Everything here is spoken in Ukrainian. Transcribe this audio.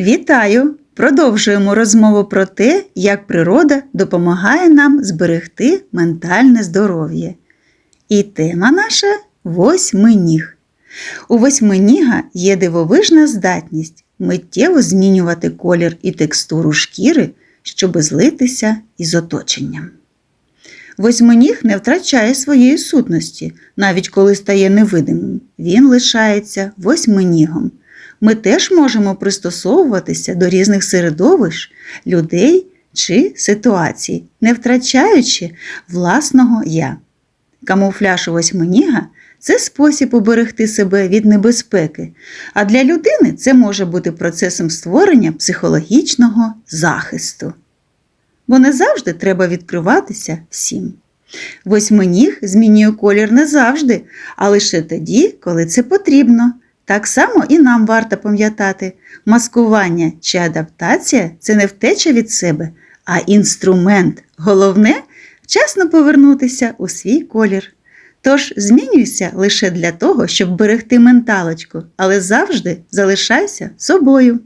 Вітаю! Продовжуємо розмову про те, як природа допомагає нам зберегти ментальне здоров'я. І тема наша восьминіг. У восьминіга є дивовижна здатність миттєво змінювати колір і текстуру шкіри, щоб злитися із оточенням. Восьминіг не втрачає своєї сутності, навіть коли стає невидимим. Він лишається восьминігом. Ми теж можемо пристосовуватися до різних середовищ, людей чи ситуацій, не втрачаючи власного я. Камуфляж у восьминіга це спосіб уберегти себе від небезпеки, а для людини це може бути процесом створення психологічного захисту. Бо не завжди треба відкриватися всім. Восьминіг змінює колір не завжди, а лише тоді, коли це потрібно. Так само і нам варто пам'ятати, маскування чи адаптація це не втеча від себе, а інструмент. Головне вчасно повернутися у свій колір. Тож змінюйся лише для того, щоб берегти менталочку, але завжди залишайся собою.